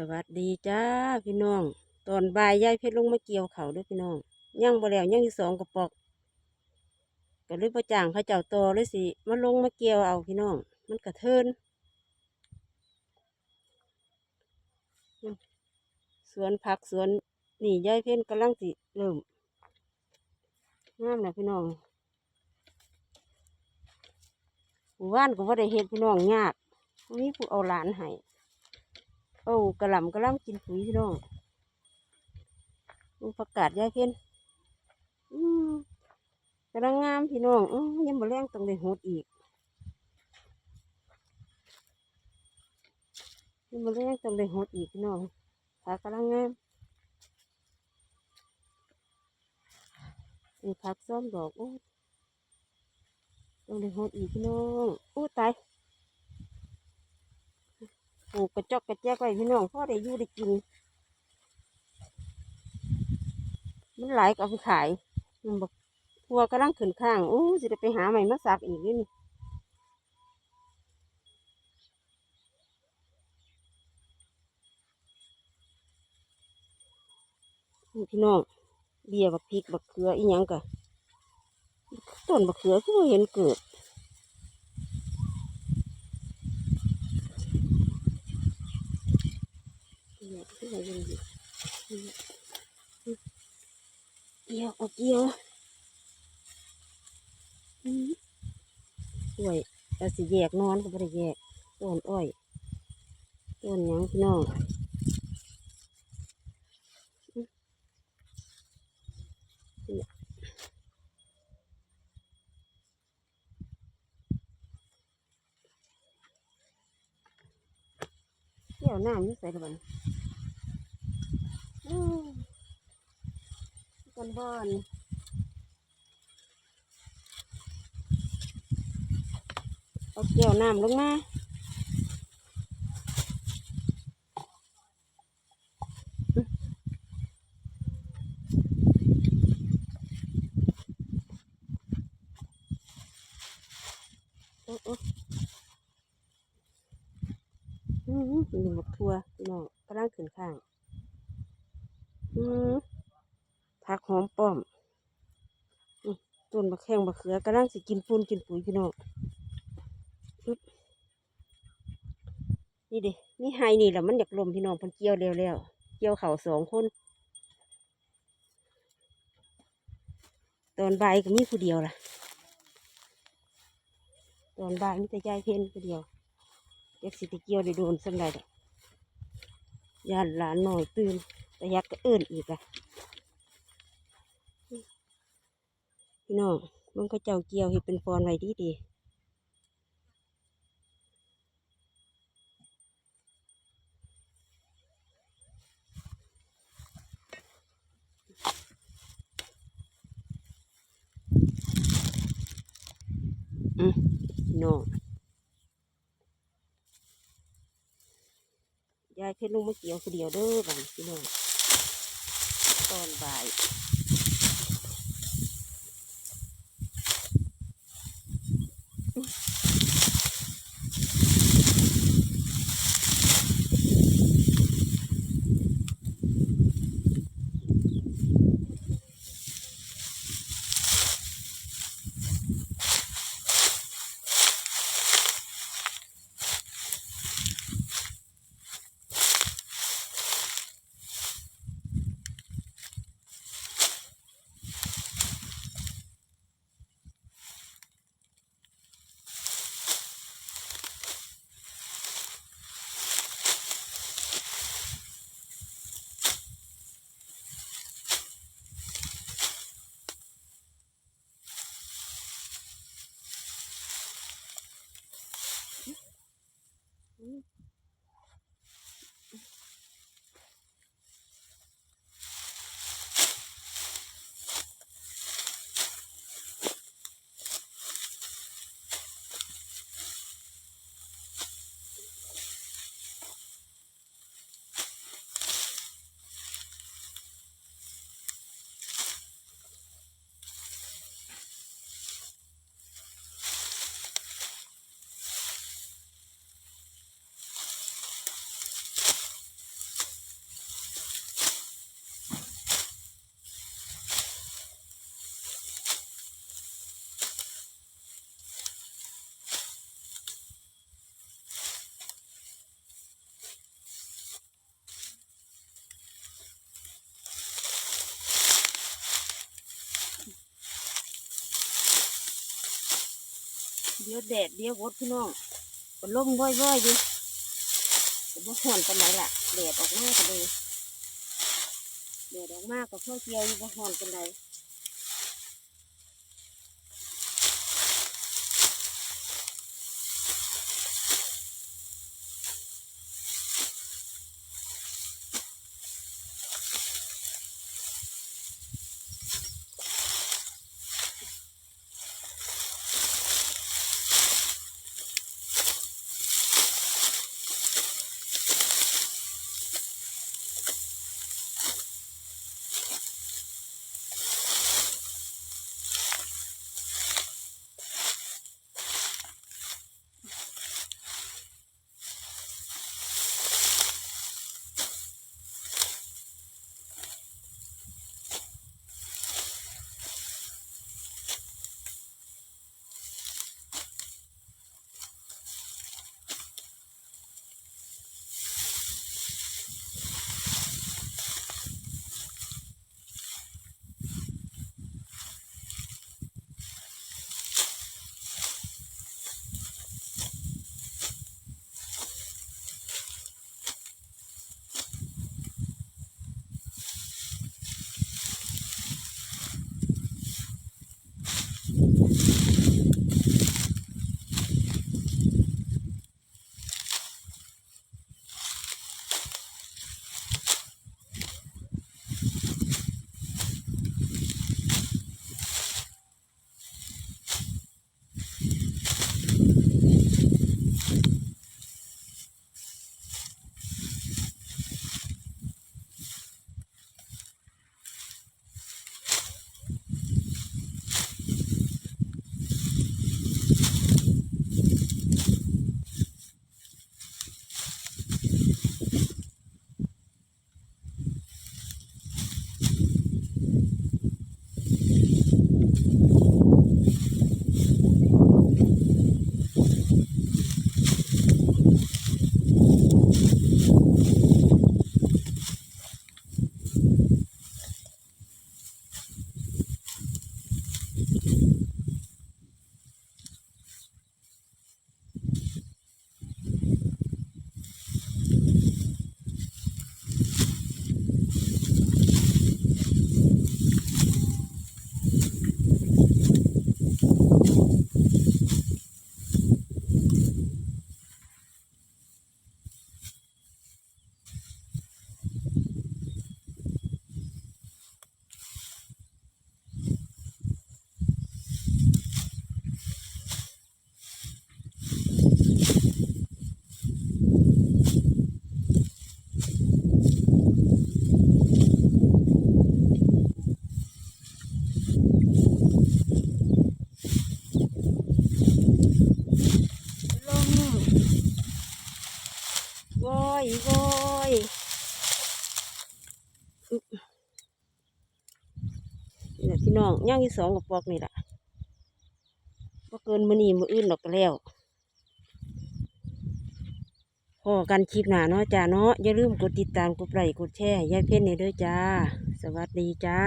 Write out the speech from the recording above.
สวัสดีจ้าพี่น้อง ตอนบ่ายยายเพชรลงมาเกี่ยวเขาด้วยพี่น้องย่างบ่แล้วย่างอีกสองกระปอกก็เลยประจ่างเขาเจ้าโตเลยสิมาลงมาเกี่ยวเอาพี่น้อง มันกระเทินอืมสวนผักสวนนี่ยายเพชรกำลังสิเริ่มงามแล้วพี่น้องว่านก็ว่าได้เฮ็ดพี่น้องยากมีผู้เอาหลานให้ โอ้กระหล่ำกระหล่ำกินปุ๋ยพี่น้องประกาศยายเพี้ยนอืมกระงงามพี่น้องอืมยังบ่แรงต้องได้หดอีกยังบ่แรงต้องได้หดอีกพี่น้องผักกระงงามนี่ผักซ้อมดอกโอ้ต้องได้หดอีกพี่น้องโอ้ตาย ปลูกกระจอกกระแจกไว้พี่น้องพ่อได้อยู่ได้กิน มันหลายก็เอาไปขายมันบอกพัวกำลังขึ้นข้างอู้สิได้ไปหาใหม่มาสักอีกนี่พี่น้องเบียบักพริกบักเขืออีหยังกะต้นบักเขือก็เห็นเกิด เนี่ยที่ไหนยังอยู่เกี่ยวเอาเกี่ยวสวยแต่สิแยกนอนก็ไม่ได้แยกต้นอ้อยต้นยังพี่น้องเกี่ยวน้ำนี่ใส่ระบันอืม กันบ้านเอาเกี่ยวน้ำลงมาอืมหนึ่งบักทัวพี่น้องกำลังขึ้นข้าง ผักหอมป้อมต้นมะแข้งมะเขือกำลังสิกินปูนกินปุ๋ยพี่น้องนี่เดินี่ไฮนี่แหละมันอยากลมพี่น้องพันเกี่ยวเร็วแล้วเกี่ยวเข่าสองคน ตอนบ่ายก็มีผู้เดียวล่ะ ตอนบ่ายมีแต่ยายเพ้นผู้เดียวอยากสิไปเกี่ยวได้โดนสักใดดอกยานหลานหน่อยตื่น แต่ยักก็เอิ้นอีกอะพี่น้องมันก็เจ้าเกี่ยวเห็ดเป็นฟอนไว้ดีดีอืมพี่น้องยายเพชรลุงมาเกี่ยวคนเดียวเด้อบัดนี้พี่น้อง ตอนบ่าย เดี๋ยวแดดเดี๋ยววดพี่น้องก็ล่มว่อยๆอยู่ก็บ่ห่อนปานไหนล่ะแดดออกมากก็เลยแดดออกมากก็เพื่อเกี่ยวอยู่บ่ห่อนปานใดล นี่แหละพี่น้องย่างที่สองกับปอกนี่แหละก็เกินมือนีมืออื่นดอกก็แล้วพอกันคลิปหนาเนาะจ้าเนาะอย่าลืมกดติดตามกดไลค์กดแชร์ยายเพ่นในเด้วยจ้า สวัสดีจ้า